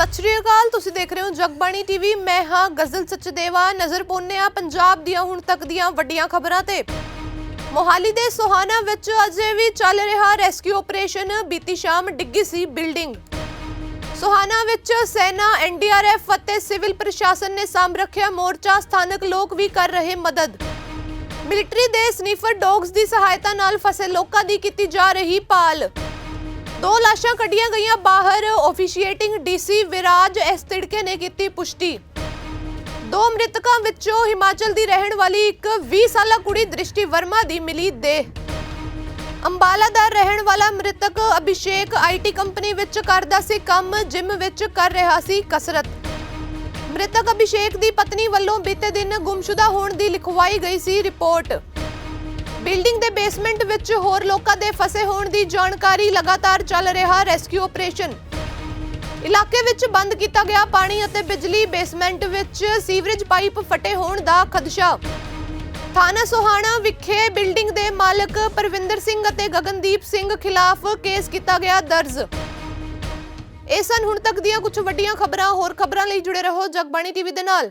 ਸਤਿ ਸ਼੍ਰੀ ਅਕਾਲ, ਤੁਸੀਂ ਦੇਖ ਰਹੇ ਹੋ ਜਗਬਾਣੀ ਟੀਵੀ। ਮੈਂ ਹਾਂ ਗਜ਼ਲ ਸਚਦੇਵਾ। ਨਜ਼ਰ ਪਾਉਂਦੇ ਹਾਂ ਪੰਜਾਬ ਦੀਆਂ, ਹੁਣ ਤੱਕ ਦੀਆਂ ਵੱਡੀਆਂ ਖਬਰਾਂ ਤੇ। ਮੋਹਾਲੀ ਦੇ ਸੋਹਾਨਾ ਵਿੱਚ ਅਜੇ ਵੀ ਚੱਲ ਰਿਹਾ ਰੈਸਕਿਊ ਆਪਰੇਸ਼ਨ। ਬੀਤੀ ਸ਼ਾਮ ਡਿੱਗੀ ਸੀ ਬਿਲਡਿੰਗ। ਸੋਹਾਨਾ ਵਿੱਚ ਸੈਨਾ ਐਨਡੀਆਰਐਫ ਅਤੇ ਸਿਵਲ ਪ੍ਰਸ਼ਾਸਨ ਨੇ ਸਾਂਭ ਰੱਖਿਆ ਮੋਰਚਾ। ਸਥਾਨਕ ਲੋਕ ਵੀ ਕਰ ਰਹੇ ਮਦਦ। ਮਿਲਟਰੀ ਦੇ ਸਨੀਫਰ ਡੌਗਸ ਦੀ ਸਹਾਇਤਾ ਨਾਲ ਫਸੇ ਲੋਕਾਂ ਦੀ ਕੀਤੀ ਜਾ ਰਹੀ ਭਾਲ। ਦੋ ਲਾਸ਼ਾਂ ਕੱਢੀਆਂ ਗਈਆਂ, ਬਾਹਰ officiating DC Viraj S Tidke ਨੇ ਕੀਤੀ ਪੁਸ਼ਟੀ। ਦੋ ਮ੍ਰਿਤਕਾਂ ਵਿੱਚੋਂ ਹਿਮਾਚਲ ਦੀ ਰਹਿਣ ਵਾਲੀ ਇੱਕ 20 ਸਾਲਾ ਕੁੜੀ ਦ੍ਰਿਸ਼ਟੀ ਵਰਮਾ ਦੀ ਮਿਲੀ ਦੇਹ। ਅੰਬਾਲਾ ਦਾ ਰਹਿਣ ਵਾਲਾ ਮ੍ਰਿਤਕ ਅਭਿਸ਼ੇਕ ਆਈਟੀ ਕੰਪਨੀ ਵਿੱਚ ਕਰਦਾ ਸੀ ਕੰਮ, ਜਿਮ ਵਿੱਚ ਕਰ ਰਿਹਾ ਸੀ ਕਸਰਤ। ਮ੍ਰਿਤਕ ਅਭਿਸ਼ੇਕ ਦੀ ਪਤਨੀ ਵੱਲੋਂ ਬੀਤੇ ਦਿਨ ਗੁੰਮਸ਼ੁਦਾ ਹੋਣ ਦੀ ਲਿਖਵਾਈ ਗਈ ਸੀ ਰਿਪੋਰਟ। ਬਿਲਡਿੰਗ ਦੇ ਬੇਸਮੈਂਟ ਵਿੱਚ ਹੋਰ ਲੋਕਾਂ ਦੇ ਫਸੇ ਹੋਣ ਦੀ ਜਾਣਕਾਰੀ ਲਗਾਤਾਰ ਚੱਲ ਰਿਹਾ ਰੈਸਕਿਊ ਆਪਰੇਸ਼ਨ। ਇਲਾਕੇ ਵਿੱਚ ਬੰਦ ਕੀਤਾ ਗਿਆ ਪਾਣੀ ਅਤੇ ਬਿਜਲੀ ਬੇਸਮੈਂਟ ਵਿੱਚ ਸੀਵਰੇਜ ਪਾਈਪ ਫਟੇ ਹੋਣ ਦਾ ਖਦਸ਼ਾ। ਥਾਣਾ ਸੋਹਾਣਾ ਵਿਖੇ ਬਿਲਡਿੰਗ ਦੇ ਮਾਲਕ ਪਰਵਿੰਦਰ ਸਿੰਘ ਅਤੇ ਗਗਨਦੀਪ ਸਿੰਘ ਖਿਲਾਫ ਕੇਸ ਕੀਤਾ ਗਿਆ ਦਰਜ। ਇਹ ਸਨ ਹੁਣ ਤੱਕ ਦੀਆਂ ਕੁਝ ਵੱਡੀਆਂ ਖਬਰਾਂ। ਹੋਰ ਖਬਰਾਂ ਲਈ ਜੁੜੇ ਰਹੋ ਜਗਬਾਣੀ ਟੀਵੀ ਦੇ ਨਾਲ।